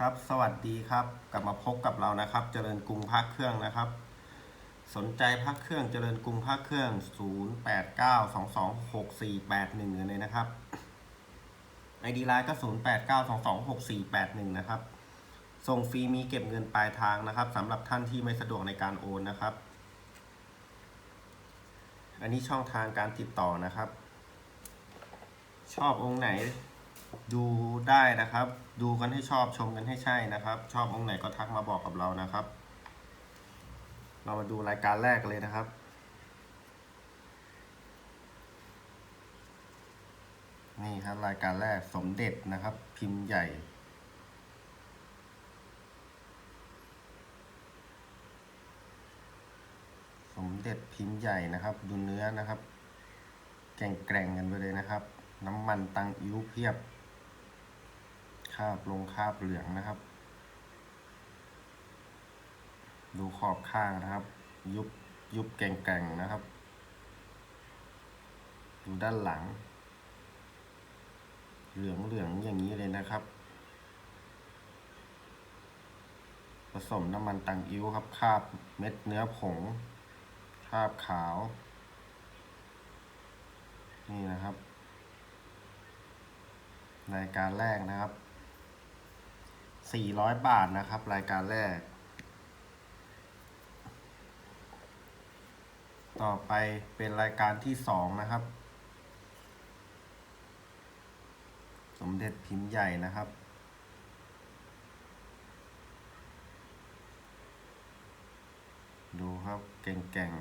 ครับสวัสดีครับกลับมาพบกับเรานะครับ เจริญกรุงพักเครื่องนะครับ สนใจพักเครื่องเจริญกรุงพักเครื่อง 0 8 9 2 2 6 4 8 1เลยนะครับ ID ไลน์ก็ 0892264481นะครับ ส่งฟรีมีเก็บเงินปลายทางนะครับสำหรับท่านที่ไม่สะดวกในการโอนนะครับ อันนี้ช่องทางการติดต่อนะครับ ชอบองค์ไหน ดูได้นะครับ ดูกันให้ชอบชมกันให้ใช่นะครับ ชอบองค์ไหนก็ทักมาบอกกับเรานะครับ เรามาดูรายการแรกเลยนะครับ นี่ครับรายการแรกสมเด็จนะครับ พิมพ์ใหญ่สมเด็จพิมพ์ใหญ่นะครับ ดูเนื้อนะครับ แกร่งๆกันไปเลยนะครับ น้ำมันตังอิ้วเพียบ คาบลงคาบเหลืองนะครับ ดูขอบข้างนะครับ ยุบยุบแก่งๆนะครับ ดูด้านหลัง เหลืองเหลืองอย่างนี้เลยนะครับ ผสมน้ำมันตังอิ้วครับคาบเม็ดเนื้อผงคาบขาว นี่นะครับ รายการแรกนะครับ 400 บาทนะครับ รายการแรก ต่อไปเป็นรายการที่สองนะครับ สมเด็จพิมพ์ใหญ่นะครับดูครับเก่ง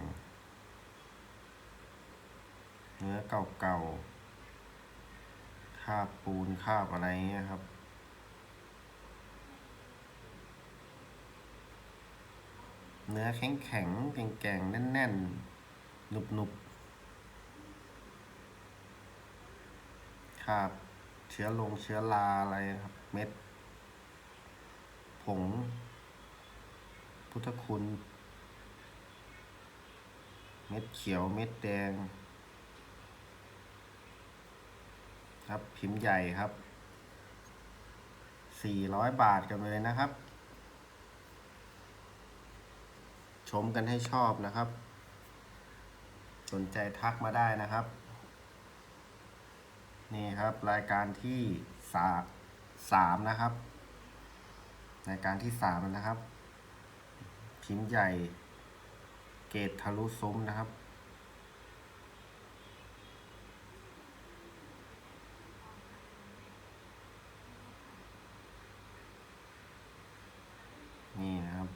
ๆ เนื้อเก่าๆคาบปูนคาบอะไรเงี้ยครับ เนื้อแข็งแข็งๆแก่งๆแน่นหนุบหนุบคาบเชื้อลงเชื้อราอะไรครับ เม็ด ผง พุทธคุณ เม็ดเขียวเม็ดแดง ครับพิมพ์ใหญ่ครับ 400 บาทกันเลยนะครับ ชมกันให้ชอบนะครับ สนใจทักมาได้นะครับ นี่ครับรายการที่สามสามนะครับ รายการที่สามนะครับ พิมพ์ใหญ่ เกตทะลุซุ้มนะครับ นี่นะครับ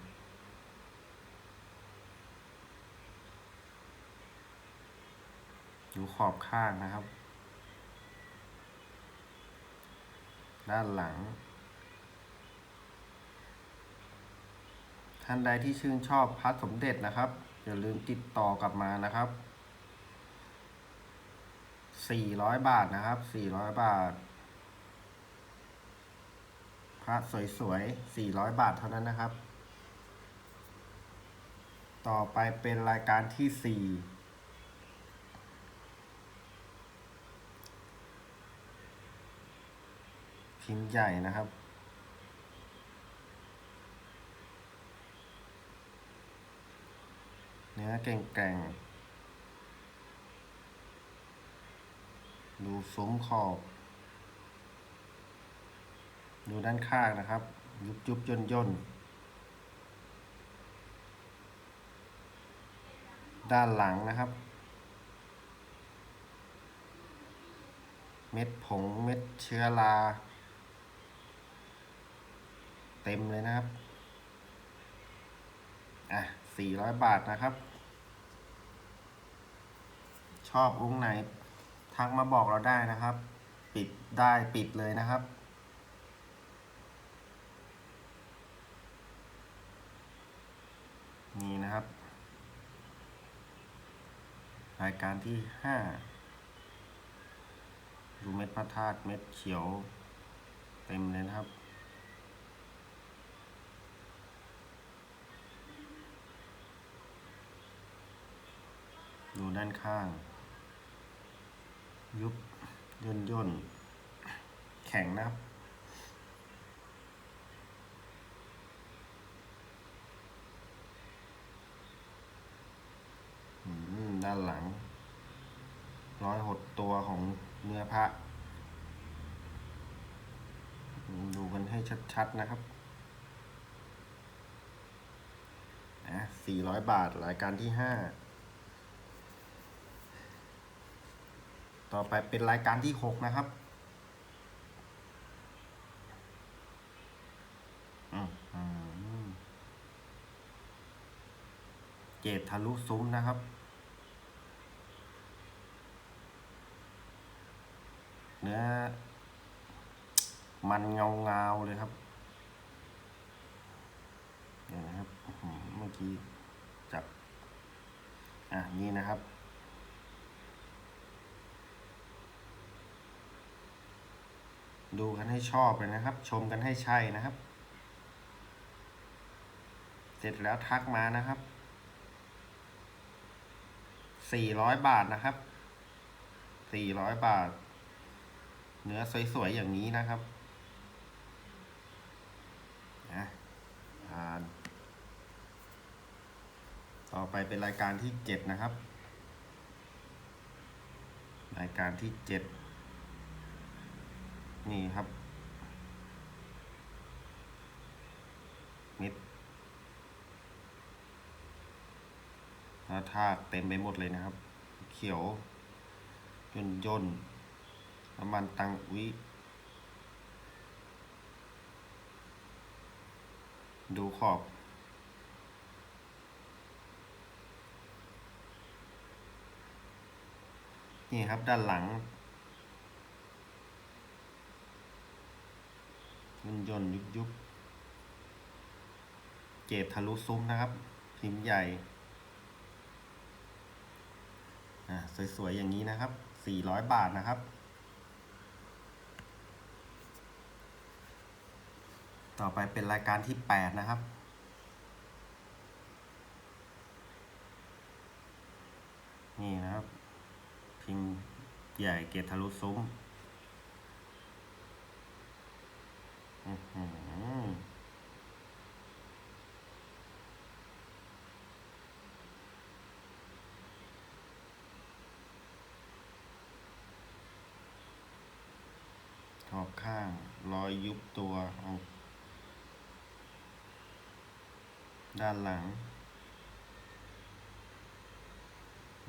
ดู ขอบข้างนะครับ ด้านหลัง ท่านใดที่ชื่นชอบพัดสมเด็จนะครับอย่าลืมติดต่อกลับมานะครับ400บาทนะครับ400บาท พระสวยๆ400บาทเท่านั้นนะครับ ต่อไปเป็นรายการที่4 พิมพ์ใหญ่นะครับ เนื้อแกร่งๆ ดูซุ้มขอบ ดูด้านข้างนะครับ ยุบยุบย่นย่นด้านหลังนะครับ เม็ดผงเม็ดเชื้อรา เต็มเลยนะครับ อะ400บาทนะครับ ชอบองค์ไหน ทักมาบอกเราได้นะครับ ปิดได้ปิดเลยนะครับนี่นะครับ รายการที่ห้าดูเม็ดพระธาตุเม็ดเขียว เต็มเลยนะครับ ดูด้านข้าง ยุบย่นย่นแข็งนะครัด้านหลัง ร้อยหดตัวของเนื้อพระ ดูกันให้ชัด ๆ นะครับนะ400 บาทรายการที่ 5 ต่อไปเป็นรายการที่ 6 นะครับอืมอืมเกตทะลุซุ้มนะครับ เนื้อ มันเงาเงาเลยครับเดี๋ยนะครับเมื่อกี้จับ อะ นี่นะครับ ดูกันให้ชอบเลยนะครับ ชมกันให้ใช่นะครับ เสร็จแล้วทักมานะครับสี่ร้อยบาทนะครับสี่ร้อยบาท เนื้อสวยๆอย่างนี้นะครับนะอ่านต่อไปเป็นรายการที่เจ็ดนะครับ รายการที่เจ็ด นี่ครับเม็ดแล้วทากเต็มไปหมดเลยนะครับ เขียวย่นย่นน้ำมันตังวิ ดูขอบนี่ครับด้านหลัง ย่นย่นยุบยุบเกตทะลุซุ้มนะครับ พิมพ์ใหญ่อ่าสวยๆ อย่างนี้นะครับ 400 บาทนะครับ ต่อไปเป็นรายการที่ 8 นะครับ นี่นะครับ พิมพ์ใหญ่เกตทะลุซุ้มอื้อหือ ขอบข้าง รอยยุบตัวเอาด้านหลัง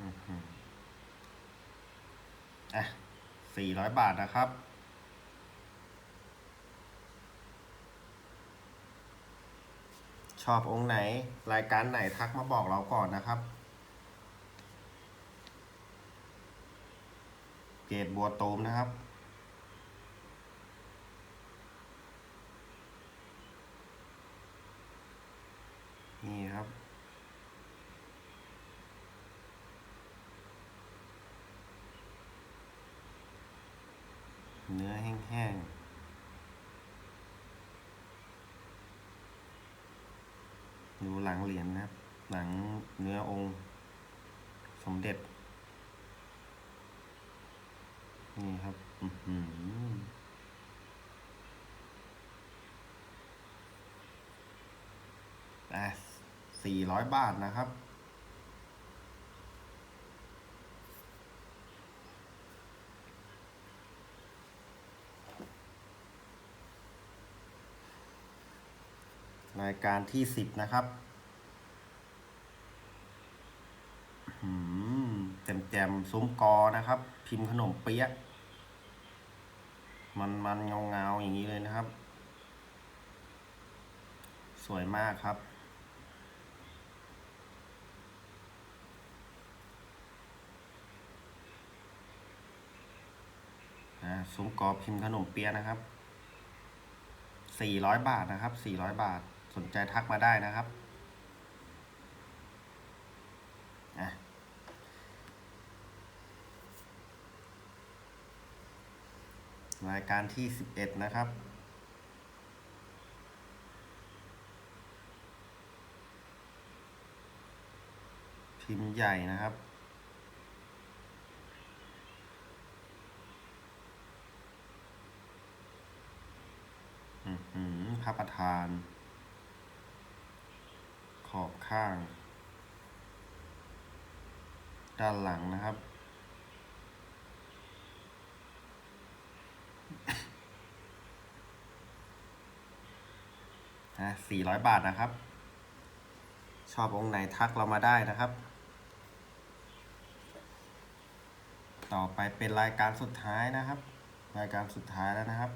อือหืออะสี่ร้อยบาทนะครับ อบองค์ไหน รายการไหนทักมาบอกเราก่อนนะครับ เกตบัวตูมนะครับ นี่ครับเนื้อแห้งๆ ดูห ลังเหรียญนะครับ หลังเนื้อองค์สมเด็จ นี่ครับอือหืออะสี่ร้อยบาทนะครับ รายการที่สิบนะครับ แจมแจมๆซุ้มกอนะครับ พิมพ์ขนมเปี๊ยะมันมันเงาเงาๆอย่างนี้เลยนะครับ สวยมากครับอ่าซุ้มกอพิมพ์ขนมเปี๊ยะนะครับสี่ร้อยบาทนะครับสี่ร้อยบาท สนใจทักมาได้นะครับอะ รายการที่สิบเอ็ดนะครับ พิมพ์ใหญ่นะครับ อือหือพระประธาน ขอบข้าง ด้านหลังนะครับ นะสี่ร้อยบาทนะครับ ชอบองค์ไหนทักเรามาได้นะครับ ต่อไปเป็นรายการสุดท้ายนะครับ รายการสุดท้ายแล้วนะครับ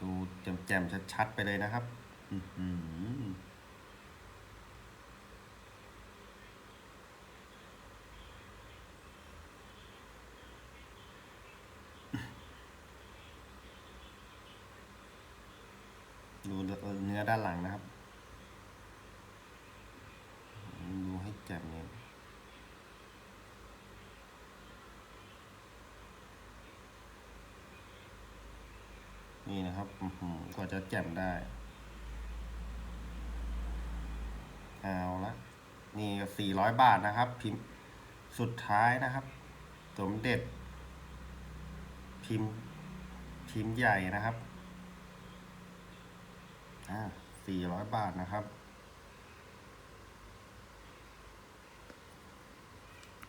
ดู แจ่มชัดๆไปเลยนะครับดูเนื้อด้านหลังนะครับ ดูให้แจ่มเนี่ย นี่นะครับกว่าจะแจ่มได้ เอาละนี่สี่ร้อยบาทนะครับ พิมพ์สุดท้ายนะครับ สมเด็จ พิมพ์พิมพ์ใหญ่นะครับอ่าสี่ร้อยบาทนะครับ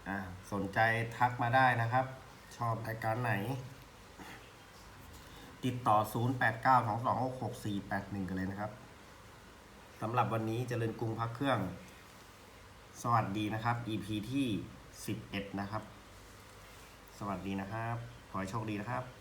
อ่าสนใจทักมาได้นะครับ ชอบรายการไหน ติดต่อ 0 8 9 2 2 6 6 4 8 1 กันเลยนะครับสำหรับวันนี้เจริญกรุงพักเครื่อง สวัสดีนะครับ EP ที่ 11 นะครับ สวัสดีนะครับ ขอให้โชคดีนะครับ